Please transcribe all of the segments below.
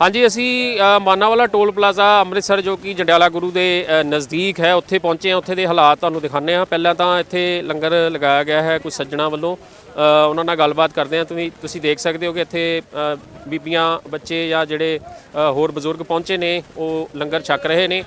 ਹਾਂਜੀ, ਅਸੀਂ Manawala toll plaza Amritsar ਜੋ ਕਿ ਜੰਡਿਆਲਾ ਗੁਰੂ ਦੇ ਨਜ਼ਦੀਕ ਹੈ, ਉੱਥੇ ਪਹੁੰਚੇ ਹਾਂ, ਉੱਥੇ ਦੇ ਹਾਲਾਤ ਤੁਹਾਨੂੰ ਦਿਖਾਉਂਦੇ ਹਾਂ। ਪਹਿਲਾਂ ਤਾਂ ਇੱਥੇ ਲੰਗਰ ਲਗਾਇਆ ਗਿਆ ਹੈ ਕੁਝ ਸੱਜਣਾ ਵੱਲੋਂ। ਉਹਨਾਂ ਨਾਲ ਗੱਲਬਾਤ ਕਰਦੇ ਹਾਂ। ਤੁਸੀਂ ਤੁਸੀਂ ਦੇਖ ਸਕਦੇ ਹੋ ਕਿ ਇੱਥੇ ਬੀਬੀਆਂ ਬੱਚੇ ਜਾਂ ਜਿਹੜੇ ਹੋਰ ਬਜ਼ੁਰਗ ਪਹੁੰਚੇ ਨੇ ਉਹ ਲੰਗਰ ਛਕ ਰਹੇ ਨੇ।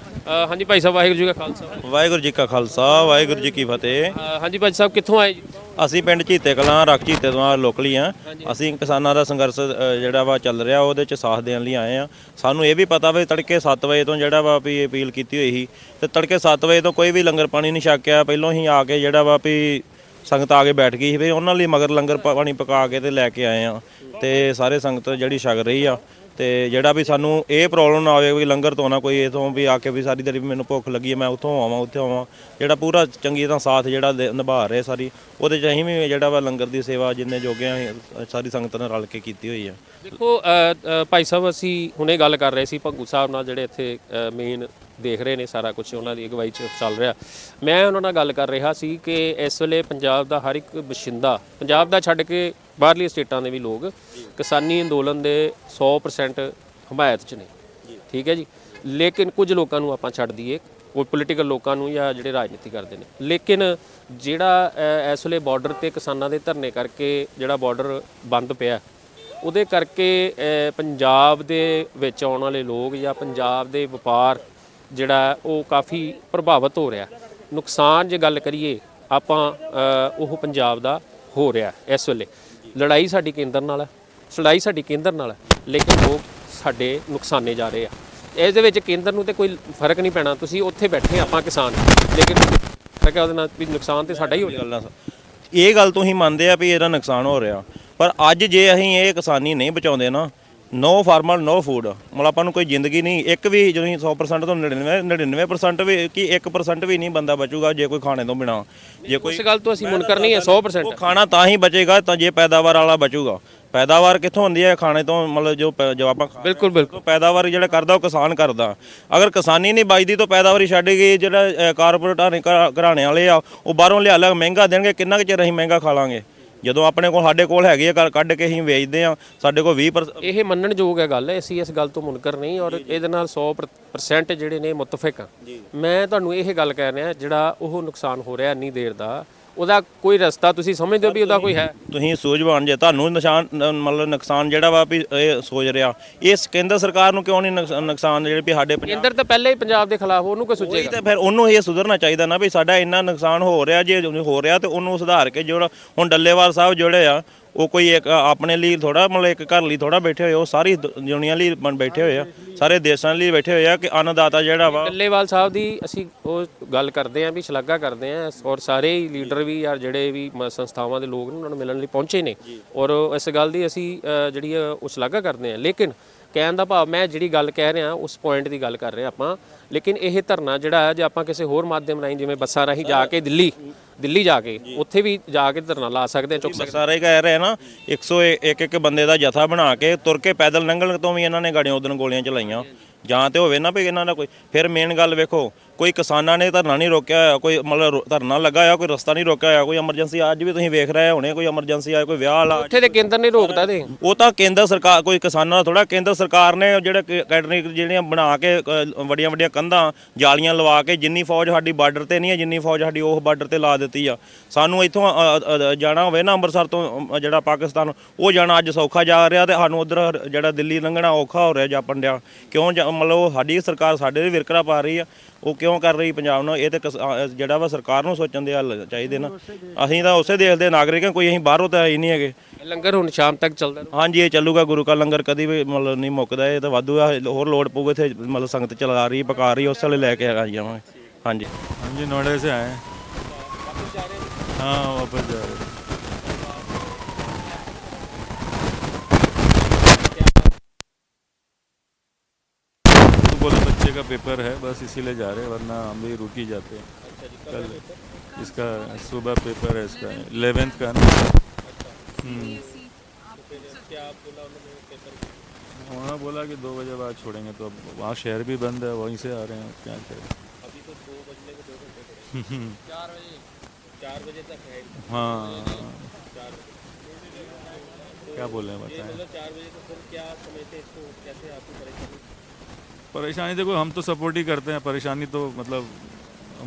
ਹਾਂਜੀ ਭਾਈ ਸਾਹਿਬ ਵਾਹਿਗੁਰੂ ਜੀ ਕਾ ਖਾਲਸਾ। ਵਾਹਿਗੁਰੂ ਜੀ ਕਾ ਖਾਲਸਾ ਵਾਹਿਗੁਰੂ ਜੀ ਕੀ ਫਤਿਹ। ਹਾਂਜੀ ਭਾਈ ਸਾਹਿਬ ਕਿੱਥੋਂ ਆਏ ਜੀ? ਅਸੀਂ ਪਿੰਡ ਝੀਤੇ ਕਲਾਂ ਰੱਖ ਝੀਤੇ ਤੋਂ ਲੋਕਲੀ ਆ। ਅਸੀਂ ਕਿਸਾਨਾਂ ਦਾ ਸੰਘਰਸ਼ ਜਿਹੜਾ ਵਾ ਚੱਲ ਰਿਹਾ ਉਹਦੇ ਚ ਸਾਥ ਦੇਣ ਲਈ ਆਏ ਆ। ਸਾਨੂੰ ਇਹ ਵੀ ਪਤਾ ਵੀ ਤੜਕੇ 7 ਵਜੇ ਤੋਂ ਜਿਹੜਾ ਵਾ ਵੀ ਅਪੀਲ ਕੀਤੀ ਹੋਈ ਸੀ। ਤੇ ਤੜਕੇ 7 ਵਜੇ ਤੋਂ ਕੋਈ ਵੀ ਲੰਗਰ ਪਾਣੀ ਨਹੀਂ ਛਕਿਆ। ਪਹਿਲਾਂ ਹੀ ਆ ਕੇ ਜਿਹੜਾ ਵਾ ਵੀ ਸੰਗਤ ਆ ਕੇ ਬੈਠ ਗਈ ਸੀ ਵੀ ਉਹਨਾਂ ਲਈ ਮਗਰ ਲੰਗਰ ਪਾ- ਪਾਣੀ ਪਕਾ ਕੇ ਤੇ ਲੈ ਕੇ ਆਏ ਆ। ਤੇ ਸਾਰੇ ਸੰਗਤ ਜਿਹੜੀ ਛਕ ਰਹੀ ਆ। ਤੇ ਜਿਹੜਾ ਵੀ ਸਾਨੂੰ ਇਹ ਪ੍ਰੋਬਲਮ ਨਾ ਆਵੇ ਵੀ ਲੰਗਰ ਤੋਂ ਨਾ ਕੋਈ ਇਥੋਂ ਵੀ ਆ ਕੇ ਵੀ ਸਾਰੀ ਦਿਹਾੜੀ ਵੀ ਮੈਨੂੰ ਭੁੱਖ ਲੱਗੀ ਹੈ ਮੈਂ ਉੱਥੋਂ ਆਵਾਂ ਉੱਥੇ ਆਵਾਂ। ਜਿਹੜਾ ਪੂਰਾ ਚੰਗੀ ਤਰ੍ਹਾਂ ਸਾਥ ਜਿਹੜਾ ਦੇ- ਨਿਭਾ ਰਹੇ ਸਾਰੀ ਉਹਦੇ ਚ ਅਸੀਂ ਵੀ ਜਿਹੜਾ ਵਾ ਲੰਗਰ ਦੀ ਸੇਵਾ ਜਿੰਨੇ ਜੋਗੇ ਆ ਅਸੀਂ ਸਾਰੀ ਸੰਗਤ ਨਾਲ ਰਲ ਕੇ ਕੀਤੀ ਹੋਈ ਆ। ਦੇਖੋ ਅ, ਅ, ਭਾਈ ਸਾਹਿਬ ਅਸੀਂ ਹੁਣੇ ਗੱਲ ਕਰ ਰਹੇ ਸੀ ਭੰਗੂ ਸਾਹਿਬ ਨਾਲ ਜਿਹੜੇ ਇੱਥੇ ਮੇਨ ਦੇਖ ਰਹੇ ਨੇ ਸਾਰਾ ਕੁਝ ਉਹਨਾਂ ਦੀ ਅਗਵਾਈ 'ਚ ਚੱਲ ਰਿਹਾ। ਮੈਂ ਉਹਨਾਂ ਨਾਲ ਗੱਲ ਕਰ ਰਿਹਾ ਸੀ ਕਿ ਇਸ ਵੇਲੇ ਪੰਜਾਬ ਦਾ ਹਰ ਇੱਕ ਬਸ਼ਿੰਦਾ ਪੰਜਾਬ ਦਾ ਛੱਡ ਕੇ ਬਾਹਰਲੀ ਸਟੇਟਾਂ ਦੇ ਵੀ ਲੋਕ ਕਿਸਾਨੀ ਅੰਦੋਲਨ ਦੇ 100% ਹਮਾਇਤ 'ਚ ਨੇ। ਠੀਕ ਹੈ ਜੀ? ਲੇਕਿਨ ਕੁਝ ਲੋਕਾਂ ਨੂੰ ਆਪਾਂ ਛੱਡ ਦਈਏ ਉਹ ਪੋਲੀਟੀਕਲ ਲੋਕਾਂ ਨੂੰ ਜਾਂ ਜਿਹੜੇ ਰਾਜਨੀਤੀ ਕਰਦੇ ਨੇ। ਲੇਕਿਨ ਜਿਹੜਾ ਇਸ ਵੇਲੇ ਬਾਰਡਰ ਤੇ ਕਿਸਾਨਾਂ ਦੇ ਧਰਨੇ ਕਰਕੇ ਜਿਹੜਾ ਬਾਰਡਰ ਬੰਦ ਪਿਆ ਉਹਦੇ ਕਰਕੇ ਪੰਜਾਬ ਦੇ ਵਿੱਚ ਆਉਣ ਵਾਲੇ ਲੋਕ ਜਾਂ ਪੰਜਾਬ ਦੇ ਵਪਾਰ ਜਿਹੜਾ ਉਹ ਕਾਫੀ ਪ੍ਰਭਾਵਿਤ ਹੋ ਰਿਹਾ। ਨੁਕਸਾਨ ਜੇ ਗੱਲ ਕਰੀਏ ਆਪਾਂ ਉਹ ਪੰਜਾਬ ਦਾ ਹੋ ਰਿਹਾ ਇਸ ਵੇਲੇ। ਲੜਾਈ ਸਾਡੀ ਕੇਂਦਰ ਨਾਲ ਹੈ ਲੜਾਈ ਸਾਡੀ ਕੇਂਦਰ ਨਾਲ ਹੈ ਲੇਕਿਨ ਲੋਕ ਸਾਡੇ ਨੁਕਸਾਨੇ ਜਾ ਰਹੇ ਆ। ਇਸ ਦੇ ਵਿੱਚ ਕੇਂਦਰ ਨੂੰ ਤੇ ਕੋਈ ਫ਼ਰਕ ਨਹੀਂ ਪੈਣਾ ਤੁਸੀਂ ਉੱਥੇ ਬੈਠੇ ਆਪਾਂ ਕਿਸਾਨ ਲੇਕਿਨ ਮੈਂ ਕਿਹਾ ਉਹਦੇ ਨਾਲ ਵੀ ਨੁਕਸਾਨ ਤੇ ਸਾਡਾ ਹੀ ਹੋ ਰਿਹਾ ਗੱਲਾਂ ਇਹ ਗੱਲ ਤੁਸੀਂ ਮੰਨਦੇ ਆ ਵੀ ਇਹਦਾ ਨੁਕਸਾਨ ਹੋ ਰਿਹਾ। ਪਰ ਅੱਜ ਜੇ ਅਸੀਂ ਇਹ ਕਿਸਾਨੀ ਨਹੀਂ ਬਚਾਉਂਦੇ ਨਾ ਨੋ ਫਾਰਮਰ ਨੋ ਫੂਡ ਮਤਲਬ ਆਪਾਂ ਨੂੰ ਕੋਈ ਜ਼ਿੰਦਗੀ ਨਹੀਂ ਇੱਕ ਵੀ ਜਦੋਂ ਅਸੀਂ 100% ਤੋਂ 99 99% ਵੀ ਕੀ 1% ਵੀ ਨਹੀਂ ਬੰਦਾ ਬਚੂਗਾ ਜੇ ਕੋਈ ਖਾਣੇ ਤੋਂ ਬਿਨਾ। ਜੇ ਕੋਈ ਇਸ ਗੱਲ ਤੋਂ ਅਸੀਂ ਮੁਨਕਰ ਨਹੀਂ ਹੈ 100% ਉਹ ਖਾਣਾ ਤਾਂ ਹੀ ਬਚੇਗਾ ਤਾਂ ਜੇ ਪੈਦਾਵਾਰ ਵਾਲਾ ਬਚੂਗਾ। ਪੈਦਾਵਾਰ ਕਿੱਥੋਂ ਹੁੰਦੀ ਹੈ? ਖਾਣੇ ਤੋਂ ਮਤਲਬ ਜੋ ਪੈ- ਜੋ ਆਪਾਂ ਖਾ- ਬਿਲਕੁਲ ਬਿਲਕੁਲ। ਪੈਦਾਵਾਰ ਜਿਹੜਾ ਕਰਦਾ ਉਹ ਕਿਸਾਨ ਕਰਦਾ। ਅਗਰ ਕਿਸਾਨੀ ਨਹੀਂ ਬਚਦੀ ਤਾਂ ਪੈਦਾਵਾਰੀ ਛੱਡ ਗਈ ਜਿਹੜਾ ਕਾਰਪੋਰੇਟਾਂ ਘਰਾਣੇ ਵਾਲੇ ਆ ਉਹ ਬਾਹਰੋਂ ਲਿਆ ਲਿਆ ਮਹਿੰਗਾ ਦੇਣਗੇ ਕਿੰਨਾ ਕੁ ਚਿਰ ਅਸੀਂ ਮਹਿੰਗਾ ਖਾ ਲਾਂਗੇ? ਜਦੋਂ ਆਪਣੇ ਕੋਲ ਸਾਡੇ ਕੋਲ ਹੈਗੀ ਆ ਕੱਢ- ਕੱਢ ਕੇ ਅਸੀਂ ਵੇਚਦੇ ਆ ਸਾਡੇ ਕੋਲ 20% ਇਹ ਮੰਨਣਯੋਗ ਹੈ ਗੱਲ ਅਸੀਂ ਇਸ ਗੱਲ ਤੋਂ ਮੁਨਕਰ ਨਹੀਂ ਔਰ ਇਹਦੇ ਨਾਲ 100% ਜਿਹੜੇ ਨੇ ਮੁਤਫਿਕ ਆ। ਮੈਂ ਤੁਹਾਨੂੰ ਇਹ ਗੱਲ ਕਹਿ ਰਿਹਾ ਜਿਹੜਾ ਉਹ ਨੁਕਸਾਨ ਹੋ ਰਿਹਾ ਇੰਨੀ ਦੇਰ ਦਾ। ਉਹਦਾ ਕੋਈ ਰਸਤਾ ਤੁਸੀਂ ਸਮਝਦੇ ਹੋ ਵੀ ਉਹਦਾ ਕੋਈ ਹੈ? ਤੁਸੀਂ ਸੂਝਵਾਨ ਜੇ ਤੁਹਾਨੂੰ ਨਿਸ਼ਾਨ ਨ- ਮਤਲਬ ਨੁਕਸਾਨ ਜਿਹੜਾ ਵਾ ਵੀ ਇਹ ਸੋਚ ਰਿਹਾ। ਇਸ ਕੇਂਦਰ ਸਰਕਾਰ ਨੂੰ ਕਿਉਂ ਨਹੀਂ ਨੁਕਸ- ਨੁਕਸਾਨ ਜਿਹੜੇ ਵੀ ਸਾਡੇ ਪੰਜਾਬ ਕੇਂਦਰ ਤਾਂ ਪਹਿਲੇ ਹੀ ਪੰਜਾਬ ਦੇ ਖਿਲਾਫ ਉਹਨੂੰ ਕੋਈ ਉਹੀ ਸੁਝੇਗਾ ਤਾਂ ਫਿਰ ਉਹਨੂੰ ਇਹ ਸੁਧਰਨਾ ਚਾਹੀਦਾ ਨਾ ਵੀ ਸਾਡਾ ਇੰਨਾ ਨੁਕਸਾਨ ਹੋ ਰਿਹਾ ਜੇ ਹੋ ਰਿਹਾ ਤੇ ਉਹਨੂੰ ਸੁਧਾਰ ਕੇ ਜਿਹੜਾ ਹੁਣ ਡੱਲੇਵਾਲ ਸਾਹਿਬ ਜਿਹੜੇ ਆ ਉਹ ਕੋਈ ਇੱਕ ਆਪਣੇ ਲਈ ਥੋੜਾ ਮਤਲਬ ਇੱਕ ਘਰ ਲਈ ਥੋੜਾ ਬੈਠੇ ਹੋਏ ਉਹ ਸਾਰੀ ਦੁਨੀਆ ਲਈ ਬਣ ਬੈਠੇ ਹੋਏ ਆ ਸਾਰੇ ਦੇਸ਼ਾਂ ਲਈ ਬੈਠੇ ਹੋਏ ਆ ਕਿ ਅੰਨਦਾਤਾ ਜਿਹੜਾ ਵਾ। ਟੱਲੇਵਾਲ ਸਾਹਿਬ ਦੀ ਅਸੀਂ ਉਹ ਗੱਲ ਕਰਦੇ ਆਂ ਵੀ ਸ਼ਲਾਘਾ ਕਰਦੇ ਆਂ ਔਰ ਸਾਰੇ ਹੀ ਲੀਡਰ ਵੀ ਯਾਰ ਜਿਹੜੇ ਵੀ ਸੰਸਥਾਵਾਂ ਦੇ ਲੋਕ ਨੇ ਉਹਨਾਂ ਨੂੰ ਮਿਲਣ ਲਈ ਪਹੁੰਚੇ ਨੇ। ਔਰ ਇਸ ਗੱਲ ਦੀ ਅਸੀਂ ਜਿਹੜੀ ਉਹ ਸ਼ਲਾਘਾ ਕਰਦੇ ਆਂ ਲੇਕਿਨ ਕਹਿਣ ਦਾ ਭਾਵ ਮੈਂ ਜਿਹੜੀ ਗੱਲ ਕਹਿ ਰਿਹਾ ਉਸ ਪੁਆਇੰਟ ਦੀ ਗੱਲ ਕਰ ਰਹੇ ਆਪਾਂ। ਲੇਕਿਨ ਇਹ ਧਰਨਾ ਜਿਹੜਾ ਹੈ ਜੇ ਆਪਾਂ ਕਿਸੇ ਹੋਰ ਮਾਧਿਅਮ ਰਾਹੀਂ ਜਿਵੇਂ ਬੱਸਾਂ ਰਾਹੀਂ ਜਾ ਕੇ ਦਿੱਲੀ ਦਿੱਲੀ ਜਾ ਕੇ ਉੱਥੇ ਵੀ ਜਾ ਕੇ ਧਰਨਾ ਲਾ ਸਕਦੇ ਆ ਚੁੱਕ ਸਕਦੇ ਸਾਰੇ ਕਹਿ ਰਹੇ ਨਾ 101 ਇੱਕ ਬੰਦੇ ਦਾ ਜਥਾ ਬਣਾ ਕੇ ਤੁਰ ਕੇ ਪੈਦਲ ਲੰਘਣ ਤੋਂ ਵੀ ਇਹਨਾਂ ਨੇ ਗਾੜੀਆਂ ਉਦੋਂ ਗੋਲੀਆਂ ਚਲਾਈਆਂ। ਜਾਂ ਤੇ ਹੋਵੇ ਨਾ ਵੀ ਇਹਨਾਂ ਦਾ ਕੋਈ। ਫਿਰ ਮੇਨ ਗੱਲ ਵੇਖੋ ਕੋਈ ਕਿਸਾਨਾਂ ਨੇ ਧਰਨਾ ਨਹੀਂ ਰੋਕਿਆ ਹੋਇਆ ਕੋਈ ਮਤਲਬ ਰੋ- ਧਰਨਾ ਲੱਗਾ ਹੋਇਆ ਕੋਈ ਰਸਤਾ ਨਹੀਂ ਰੋਕਿਆ ਹੋਇਆ ਕੋਈ ਐਮਰਜੈਂਸੀ ਅੱਜ ਵੀ ਤੁਸੀਂ ਵੇਖ ਰਹੇ ਹੋਣੇ ਕੋਈ ਐਮਰਜੈਂਸੀ ਆਇਆ ਕੋਈ ਵਿਆਹ ਵਾਲਾ ਉੱਥੇ ਦੇ ਕੇਂਦਰ ਨੇ ਰੋਕਦਾ ਤੇ। ਉਹ ਤਾਂ ਕੇਂਦਰ ਸਰਕਾਰ ਕੋਈ ਕਿਸਾਨਾਂ ਦਾ ਥੋੜਾ ਕੇਂਦਰ ਸਰਕਾਰ ਨੇ ਜਿਹੜੇ ਕੈਟਰਿੰਗ ਜਿਹੜੀਆਂ ਬਣਾ ਕੇ ਅ, ਵੱਡੀਆਂ ਵੱਡੀਆਂ ਕੰਧਾਂ ਜਾਲੀਆਂ ਲਵਾ ਕੇ ਜਿੰਨੀ ਫੌਜ ਸਾਡੀ ਬਾਰਡਰ ਤੇ ਨਹੀਂ ਹੈ ਜਿੰਨੀ ਫੌਜ ਸਾਡੀ ਉਹ ਬਾਰਡਰ ਤੇ ਲਾ ਦਿੱਤੀ ਆ। ਸਾਨੂੰ ਇੱਥੋਂ ਅ, ਅ, ਅ, ਜਾਣਾ ਹੋਵੇ ਨਾ ਅੰਮ੍ਰਿਤਸਰ ਤੋਂ ਅ, ਜਿਹੜਾ ਪਾਕਿਸਤਾਨ ਉਹ ਜਾਣਾ ਅੱਜ ਸੌਖਾ ਜਾ ਰਿਹਾ ਤੇ ਸਾਨੂੰ ਉਧਰ ਜਿਹੜਾ ਦਿੱਲੀ ਲੰਘਣਾ ਔਖਾ ਹੋ ਰਿਹਾ ਜਾਪਣ ਡਿਆ। ਕਿਉਂ ਜਾ- ਮਤਲਬ ਉਹ ਸਾਡੀ ਸਰਕਾਰ ਸਾਡੇ ਦੇ ਵਿਰਕਰਾ ਪਾ ਰਹੀ ਆ ਉਹ ਕਿਉਂ ਕਰ ਰਹੀ ਪੰਜਾਬ ਨੂੰ ਇਹ ਤੇ ਕਿਸ- ਅ, ਜਿਹੜਾ ਵਾ ਸਰਕਾਰ ਨੂੰ ਸੋਚਣ ਦੇ ਹੱਲ ਚਾਹੀਦੇ ਨਾ ਅਸੀਂ ਤਾਂ ਉਸੇ ਦੇਸ਼ ਦੇ ਨਾਗਰਿਕ ਹਾਂ ਕੋਈ ਅਸੀਂ ਬਾਹਰੋਂ ਤਾਂ ਹੀ ਨਹੀਂ ਹੈਗੇ ਲੰਗਰ ਹੁਣ ਸ਼ਾਮ ਤੱਕ ਚੱਲਦਾ ਰਹੂ ਹਾਂਜੀ ਇਹ ਚੱਲੂਗਾ ਗੁਰੂ ਕਾ ਲੰਗਰ ਕਦੀ ਵੀ ਮਤਲਬ ਨਹੀਂ ਮੁੱਕਦਾ ਇਹ ਤਾਂ ਵਾਧੂ ਆ ਹੋਰ ਲੋੜ ਪਊਗੇ ਇੱਥੇ ਮਤਲਬ ਸੰਗਤ ਚਲਾ ਰਹੀ ਪਕਾ ਰਹੀ ਉਸ ਵੇਲੇ ਲੈ ਕੇ ਆ ਜਾਵਾਂਗੇ ਹਾਂਜੀ हम जी नोएडा से आए हैं हाँ वापस जा रहे बोले बच्चे का पेपर है, बस इसीलिए जा रहे हैं, वरना हम भी रुक ही जाते हैं। कल इसका सुबह पेपर है इसका, इलेवेंथ का ना। हम्म। वहाँ बोला कि दो बजे बाद छोड़ेंगे तो अब वहाँ शहर भी बंद है, वहीं से आ रहे हैं, क्या करें। हाँ। क्या बोले बताएँ चार बजे तो क्या इसको कैसे आपको परेशानी परेशानी देखो हम तो सपोर्ट ही करते हैं। परेशानी तो मतलब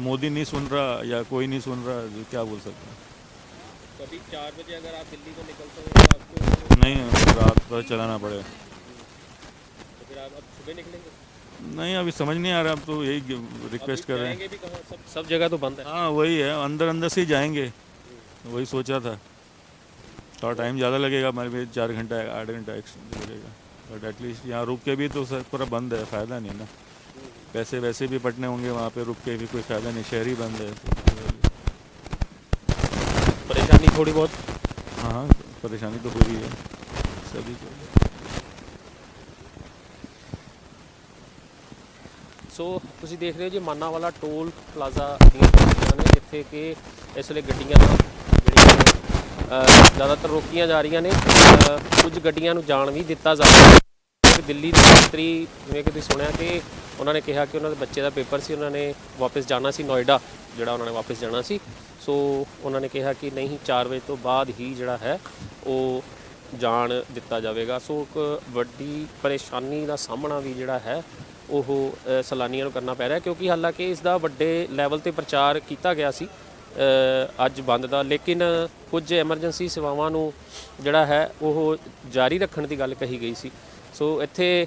मोदी नहीं सुन रहा या कोई नहीं सुन रहा जो क्या बोल सकते हैं। कभी चार बजे अगर आप दिल्ली को निकलते हो तो आपको नहीं रात भर चलाना पड़ेगा। तो फिर आप अब सुबह निकलेंगे? नहीं अभी समझ नहीं आ रहा अब तो यही रिक्वेस्ट कर रहे हैं। भी सब सब जगह तो बंद है। हाँ वही है अंदर अंदर से ही जाएँगे। वही सोचा था। थोड़ा टाइम ज़्यादा लगेगा हमारे भी चार घंटा आठ घंटा लगेगा। बट एटलीस्ट यहाँ रुक के भी तो सब पूरा बंद है फ़ायदा नहीं ना पैसे वैसे भी पटने होंगे वहाँ पे रुक के भी कोई फ़ायदा नहीं शहर ही बंद है तो परेशानी थोड़ी बहुत हाँ हाँ परेशानी तो हो रही है सभी को ਸੋ ਤੁਸੀਂ ਦੇਖ ਰਹੇ ਹੋ ਜੀ ਮਾਨਾ ਵਾਲਾ ਟੋਲ ਪਲਾਜ਼ਾ ਦੀਆਂ ਤਸਵੀਰਾਂ ਨੇ ਜਿੱਥੇ ਕਿ ਇਸ ਵੇਲੇ ਗੱਡੀਆਂ ਜਿਹੜੀਆਂ ਨੇ, ਅਹ, ਜ਼ਿਆਦਾਤਰ ਰੋਕੀਆਂ ਜਾ ਰਹੀਆਂ ਨੇ। ਕੁਝ ਗੱਡੀਆਂ ਨੂੰ ਜਾਣ ਵੀ ਦਿੱਤਾ ਜਾ ਰਿਹਾ ਦਿੱਲੀ ਦੇ ਮੰਤਰੀ ਜਿਵੇਂ ਕਿ ਤੁਸੀਂ ਸੁਣਿਆ ਕਿ ਉਹਨਾਂ ਨੇ ਕਿਹਾ ਕਿ ਉਹਨਾਂ ਦੇ ਬੱਚੇ ਦਾ ਪੇਪਰ ਸੀ ਉਹਨਾਂ ਨੇ ਵਾਪਸ ਜਾਣਾ ਸੀ ਨੋਇਡਾ ਜਿਹੜਾ ਉਹਨਾਂ ਨੇ ਵਾਪਸ ਜਾਣਾ ਸੀ। ਸੋ ਉਹਨਾਂ ਨੇ ਕਿਹਾ ਕਿ ਨਹੀਂ 4 ਵਜੇ ਤੋਂ ਬਾਅਦ ਹੀ ਜਿਹੜਾ ਹੈ ਉਹ ਜਾਣ ਦਿੱਤਾ ਜਾਵੇਗਾ। ਸੋ ਇੱਕ ਵੱਡੀ ਪਰੇਸ਼ਾਨੀ ਦਾ ਸਾਹਮਣਾ ਵੀ ਜਿਹੜਾ ਹੈ ਉਹ ਅ, ਸੈਲਾਨੀਆਂ ਨੂੰ ਕਰਨਾ ਪੈ ਰਿਹਾ ਕਿਉਂਕਿ ਹਾਲਾਂਕਿ ਇਸ ਦਾ ਵੱਡੇ ਲੈਵਲ ਤੇ ਪ੍ਰਚਾਰ ਕੀਤਾ ਗਿਆ ਸੀ। ਅੱਜ ਬੰਦ ਦਾ। ਲੇਕਿਨ ਕੁਝ ਐਮਰਜੈਂਸੀ ਸੇਵਾਵਾਂ ਨੂੰ ਜਿਹੜਾ ਹੈ, ਉਹ ਜਾਰੀ ਰੱਖਣ ਦੀ ਗੱਲ ਕਹੀ ਗਈ ਸੀ। ਸੋ ਇੱਥੇ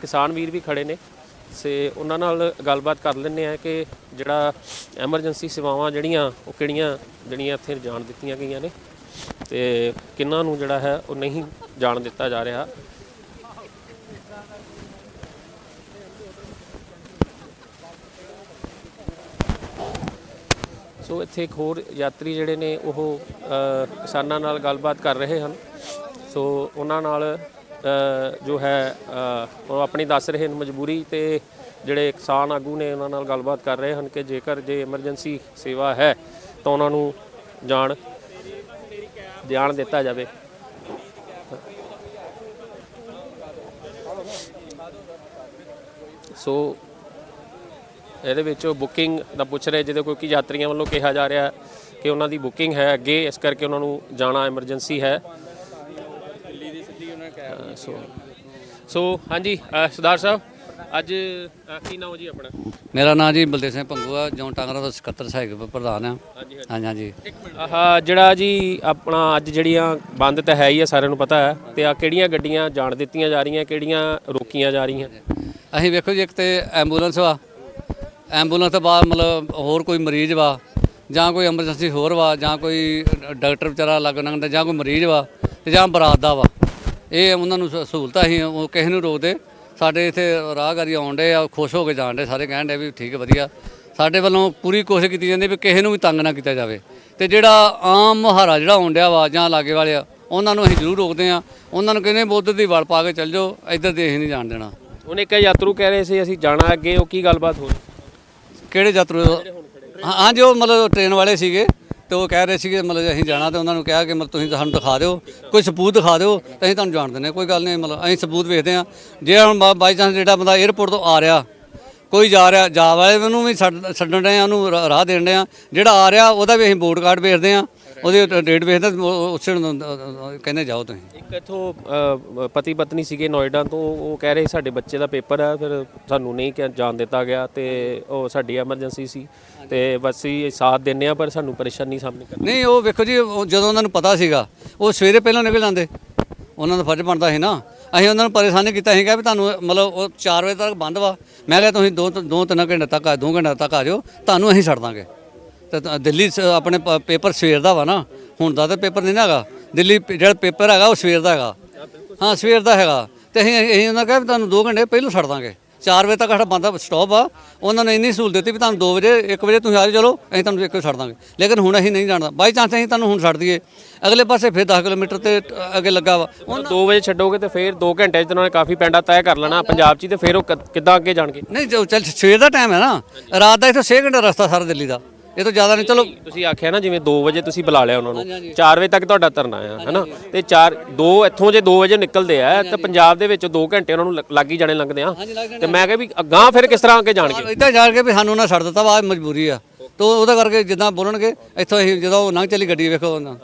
ਕਿਸਾਨ ਵੀਰ ਵੀ ਖੜੇ ਨੇ। ਸੇ ਉਹਨਾਂ ਨਾਲ ਗੱਲਬਾਤ ਕਰ ਲੈਂਦੇ ਆ ਕਿ ਜਿਹੜਾ ਐਮਰਜੈਂਸੀ ਸੇਵਾਵਾਂ ਜਿਹੜੀਆਂ, ਉਹ ਕਿਹੜੀਆਂ ਜਿਹੜੀਆਂ ਇੱਥੇ ਜਾਣ ਦਿੱਤੀਆਂ ਗਈਆਂ ਨੇ। ਤੇ ਕਿੰਨਾਂ ਨੂੰ ਜਿਹੜਾ ਹੈ, ਉਹ ਨਹੀਂ ਜਾਣ ਦਿੱਤਾ ਜਾ ਰਿਹਾ। ਸੋ ਇੱਥੇ ਇੱਕ ਹੋਰ ਯਾਤਰੀ ਜਿਹੜੇ ਨੇ ਉਹ ਕਿਸਾਨਾਂ ਨਾਲ ਗੱਲਬਾਤ ਕਰ ਰਹੇ ਹਨ। ਸੋ ਉਹਨਾਂ ਨਾਲ ਜੋ ਹੈ ਉਹ ਆਪਣੀ ਦੱਸ ਰਹੇ ਨੇ ਮਜਬੂਰੀ ਤੇ ਜਿਹੜੇ ਕਿਸਾਨ ਆਗੂ ਨੇ ਉਹਨਾਂ ਨਾਲ ਗੱਲਬਾਤ ਕਰ ਰਹੇ ਹਨ ਕਿ ਜੇਕਰ ਜੇ ਐਮਰਜੈਂਸੀ ਸੇਵਾ ਹੈ ਤਾਂ ਉਹਨਾਂ ਨੂੰ ਜਾਣ ਜਾਣ ਦਿੱਤਾ ਜਾਵੇ। ਸੋ ਇਹਦੇ ਵਿੱਚ ਬੁਕਿੰਗ ਦਾ ਪੁੱਛ ਰਹੇ ਜਿਹਦੇ ਕੋਈ ਕਿ ਯਾਤਰੀਆਂ ਵੱਲੋਂ ਕਿਹਾ ਜਾ ਰਿਹਾ ਕਿ ਉਹਨਾਂ ਦੀ ਬੁਕਿੰਗ ਹੈ ਅੱਗੇ ਇਸ ਕਰਕੇ ਉਹਨਾਂ ਨੂੰ ਜਾਣਾ ਐਮਰਜੈਂਸੀ ਹੈ। ਸੋ ਸੋ ਹਾਂਜੀ ਸਰਦਾਰ ਸਾਹਿਬ ਅੱਜ ਕੀ ਨਾਮ ਜੀ ਆਪਣਾ? ਮੇਰਾ ਨਾਮ ਜੀ ਬਲਦੇਵ ਸਿੰਘ ਭੰਗੂ ਆ ਜੌਨ ਟਾਂਗਰਾ ਦਾ ਸਕੱਤਰ ਸਾਹਿਬ ਪ੍ਰਧਾਨ ਆ। ਹਾਂਜੀ ਹਾਂਜੀ। ਹਾਂਜੀ ਆਹ ਜਿਹੜਾ ਜੀ ਆਪਣਾ ਅੱਜ ਜਿਹੜੀਆਂ ਬੰਦ ਤਾਂ ਹੈ ਹੀ ਆ ਸਾਰਿਆਂ ਨੂੰ ਪਤਾ ਹੈ ਤੇ ਆ ਕਿਹੜੀਆਂ ਗੱਡੀਆਂ ਜਾਣ ਦਿੱਤੀਆਂ ਜਾ ਰਹੀਆਂ ਕਿਹੜੀਆਂ ਰੋਕੀਆਂ ਜਾ ਰਹੀਆਂ? ਅਸੀਂ ਵੇਖੋ ਜੀ ਇੱਕ ਤੇ ਐਂਬੂਲੈਂਸ ਵਾ ਐਂਬੂਲੈਂਸ ਤੋਂ ਬਾਅਦ ਮਤਲਬ ਹੋਰ ਕੋਈ ਮਰੀਜ਼ ਵਾ, ਜਾਂ ਕੋਈ ਐਮਰਜੈਂਸੀ ਹੋਰ ਵਾ, ਜਾਂ ਕੋਈ ਡਾਕਟਰ ਵਿਚਾਰਾ ਲੱਗ ਨੰਗਦਾ ਜਾਂ ਕੋਈ ਮਰੀਜ਼ ਵਾ, ਤੇ ਜਾਂ ਬਰਾਤ ਦਾ ਵਾ। ਇਹ ਉਹਨਾਂ ਨੂੰ ਸ- ਸਹੂਲਤਾਂ ਹੀ ਉਹ ਕਿਸੇ ਨੂੰ ਰੋਕਦੇ। ਸਾਡੇ ਇੱਥੇ ਰਾਹਗਾਰੀ ਆਉਣ ਡੇ ਆ ਖੁਸ਼ ਹੋ ਕੇ ਜਾਣ ਡੇ ਸਾਰੇ ਕਹਿਣ ਡੇ ਵੀ ਠੀਕ, ਵਧੀਆ। ਸਾਡੇ ਵੱਲੋਂ ਪੂਰੀ ਕੋਸ਼ਿਸ਼ ਕੀਤੀ ਜਾਂਦੀ ਵੀ ਕਿਸੇ ਨੂੰ ਵੀ ਤੰਗ ਨਾ ਕੀਤਾ ਜਾਵੇ। ਤੇ ਜਿਹੜਾ ਆਮ ਮੁਹਾਰਾ ਜਿਹੜਾ ਆਉਣ ਡਿਆ ਵਾ, ਜਾਂ ਲਾਗੇ ਵਾਲੇ ਆ, ਉਹਨਾਂ ਨੂੰ ਅਸੀਂ ਜ਼ਰੂਰ ਰੋਕਦੇ ਆ। ਉਹਨਾਂ ਨੂੰ ਕਹਿੰਦੇ ਬੁੱਧ ਦੀ ਵਲ ਪਾ ਕੇ ਚੱਲ ਜਾਓ, ਇੱਧਰ ਦੇ ਅਸੀਂ ਨਹੀਂ ਜਾਣ ਦੇਣਾ। ਉਹਨੇ ਇੱਕ ਯਾਤਰੂ ਕਹਿ ਰਹੇ ਸੀ, ਅਸੀਂ ਜਾਣਾ ਅੱਗੇ, ਉਹ ਕੀ ਗੱਲਬਾਤ ਹੋ ਕਿਹੜੇ ਯਾਤਰੂ ਹਾਂ ਹਾਂ ਜੋ ਮਤਲਬ ਟ੍ਰੇਨ ਵਾਲੇ ਸੀਗੇ ਤੇ ਉਹ ਕਹਿ ਰਹੇ ਸੀਗੇ ਮਤਲਬ ਅਸੀਂ ਜਾਣਾ ਤੇ ਉਹਨਾਂ ਨੂੰ ਕਿਹਾ ਕਿ ਮਤਲਬ ਤੁਸੀਂ ਸਾਨੂੰ ਦਿਖਾ ਦਿਓ ਕੋਈ ਸਬੂਤ ਦਿਖਾ ਦਿਓ ਤੇ ਅਸੀਂ ਤੁਹਾਨੂੰ ਜਾਣ ਦਿੰਦੇ ਹਾਂ। ਕੋਈ ਗੱਲ ਨਹੀਂ ਮਤਲਬ ਅਸੀਂ ਸਬੂਤ ਵੇਖਦੇ ਹਾਂ। ਜੇ ਹੁਣ ਬਾਈ ਚਾਂਸ ਜਿਹੜਾ ਬੰਦਾ 에ਅਰਪੋਰਟ ਤੋਂ ਆ ਰਿਹਾ ਕੋਈ ਜਾ ਰਿਹਾ ਜਾ ਵਾਲੇ ਨੂੰ ਵੀ ਛੱਡ- ਛੱਡਣ ਰਹੇ ਆ ਉਹਨੂੰ ਰਾਹ ਦੇਣ ਰਹੇ ਆ। ਜਿਹੜਾ ਆ ਰਿਹਾ ਉਹਦਾ ਵੀ ਅਸੀਂ ਬੋਰਡ ਕਾਰਡ ਵੇਖਦੇ ਆ ਉਹਦੇ ਡੇਟ ਵੇਖਦੇ ਉਸੇ ਨੂੰ ਕਹਿੰਦੇ ਜਾਓ ਤੁਸੀਂ। ਇੱਕ ਇਥੋਂ ਪਤੀ ਪਤਨੀ ਸੀਗੇ ਨੋਇਡਾ ਤੋਂ ਉਹ ਕਹਿ ਰਹੇ ਸਾਡੇ ਬੱਚੇ ਦਾ ਪੇਪਰ ਹੈ ਫਿਰ ਸਾਨੂੰ ਨਹੀਂ ਕਿ ਜਾਣ ਦਿੱਤਾ ਗਿਆ ਤੇ ਉਹ ਸਾਡੀ ਐਮਰਜੈਂਸੀ ਸੀ। ਤੇ ਬਸ ਹੀ ਸਾਥ ਦਿੰਨੇ ਆ ਪਰ ਸਾਨੂੰ ਪਰੇਸ਼ਾਨੀ ਸਾਹਮਣੇ ਕਰਨੀ ਨਹੀਂ ਉਹ ਵੇਖੋ ਜੀ ਉਹ ਜਦੋਂ ਉਹਨਾਂ ਨੂੰ ਪਤਾ ਸੀਗਾ ਉਹ ਸਵੇਰੇ ਪਹਿਲਾਂ ਨਿਕਲ ਜਾਂਦੇ ਉਹਨਾਂ ਦਾ ਫਰਜ਼ ਬਣਦਾ ਸੀ ਨਾ। ਅਸੀਂ ਉਹਨਾਂ ਨੂੰ ਪਰੇਸ਼ਾਨ ਨਹੀਂ ਕੀਤਾ ਕਿਹਾ ਵੀ ਤੁਹਾਨੂੰ ਮਤਲਬ ਉਹ 4 ਵਜੇ ਤੱਕ ਬੰਦ ਵਾ। ਮੈਂ ਕਿਹਾ ਤੁਸੀਂ ਦੋ ਦੋ ਤਿੰਨ ਘੰਟੇ ਤੱਕ ਆ ਦੋ ਘੰਟੇ ਤੱਕ ਆ ਜਾਓ ਤੁਹਾਨੂੰ ਅਸੀਂ ਛੱਡ ਦਾਂਗੇ। ਤੇ ਤ- ਦਿੱਲੀ 'ਚ ਆਪਣੇ ਪ- ਪੇਪਰ ਸਵੇਰ ਦਾ ਵਾ ਨਾ। ਹੁਣ ਦਾ ਤਾਂ ਪੇਪਰ ਨਹੀਂ ਨਾ ਹੈਗਾ। ਦਿੱਲੀ ਪ- ਜਿਹੜਾ ਪੇਪਰ ਹੈਗਾ ਉਹ ਸਵੇਰ ਦਾ ਹੈਗਾ। ਹਾਂ ਸਵੇਰ ਦਾ ਹੈਗਾ। ਤੇ ਅਸੀਂ ਅਸੀਂ ਉਹਨਾਂ ਕਿਹਾ ਵੀ ਤੁਹਾਨੂੰ 2 ਘੰਟੇ ਪਹਿਲਾਂ ਛੱਡ ਦਾਂਗੇ। 4 ਵਜੇ ਤੱਕ ਸਾਡਾ ਬੰਦਾ ਸਟਾਪ ਆ। ਉਹਨਾਂ ਨੇ ਇੰਨੀ ਸਹੂਲਤ ਦਿੱਤੀ ਵੀ ਤੁਹਾਨੂੰ 2 ਵਜੇ 1 ਵਜੇ ਤੁਸੀਂ ਆ ਜਾਓ ਚਲੋ ਅਸੀਂ ਤੁਹਾਨੂੰ 1 ਵਜੇ ਛੱਡ ਦਾਂਗੇ। ਲੇਕਿਨ ਹੁਣ ਅਸੀਂ ਨਹੀਂ ਜਾਣਦਾ। ਬਾਈ ਚਾਂਸ ਅਸੀਂ ਤੁਹਾਨੂੰ ਹੁਣ ਛੱਡ ਦਈਏ। ਅਗਲੇ ਪਾਸੇ ਫਿਰ 10 ਕਿਲੋਮੀਟਰ ਤੇ ਅ, ਅੱਗੇ ਲੱਗਾ ਵਾ। ਉਹ 2 ਵਜੇ ਛੱਡੋਗੇ ਤੇ ਫਿਰ 2 ਘੰਟੇ ਚ ਉਹਨਾਂ ਨੇ ਕਾਫੀ ਪਿੰਡਾ ਤੈਅ ਕਰ ਲੈਣਾ ਪੰਜਾਬ 'ਚ ਹੀ ਤੇ ਫਿਰ ਉਹ ਕ- ਕਿੱਦਾਂ ਅੱਗੇ ਜਾਣਗੇ? ਨਹੀਂ ਜੋ ਚੱਲ ਸਵੇਰ ਦਾ ਟਾਈਮ ਹੈ ਨਾ। ਰਾਤ ਦਾ ਇੱਥੇ 6 ਘੰਟੇ ਰਸਤਾ ਸਾਰਾ ਦਿੱਲੀ ਦਾ। ਇਹ ਤੋਂ ਜ਼ਿਆਦਾ ਨਹੀਂ ਚਲੋ। ਤੁਸੀਂ ਆਖਿਆ ਨਾ ਜਿਵੇਂ 2 ਵਜੇ ਤੁਸੀਂ ਬੁਲਾ ਲਿਆ ਉਹਨਾਂ ਨੂੰ। 4 ਵਜੇ ਤੱਕ ਤੁਹਾਡਾ ਧਰਨਾ ਆ ਹੈਨਾ? ਤੇ 4 2 ਇੱਥੋਂ ਜੇ 2 ਵਜੇ ਨਿਕਲਦੇ ਆ ਤਾਂ ਪੰਜਾਬ ਦੇ ਵਿੱਚ 2 ਘੰਟੇ ਉਹਨਾਂ ਨੂੰ ਲੱਗ- ਹੀ ਜਾਣੇ ਲੰਘਦੇ ਆ। ਤੇ ਮੈਂ ਕਿਹਾ ਵੀ ਅਗਾਂਹ ਫਿਰ ਕਿਸ ਤਰ੍ਹਾਂ ਅੱਗੇ ਜਾਣਗੇ? ਇਦਾਂ ਜਾਣ ਕੇ ਵੀ ਸਾਨੂੰ ਨਾ ਛੱਡ ਦਿੱਤਾ ਵਾ ਮਜਬੂਰੀ ਆ। ਤੋ ਉਹਦਾ ਕਰਕੇ ਜਿੱਦਾਂ ਬੋਲਣਗੇ ਇੱਥੋਂ ਅਸੀਂ ਜਦੋਂ ਲੰਘ ਚੱਲੀ ਗੱਡੀ ਵੇਖੋ ਉਹਨਾਂ।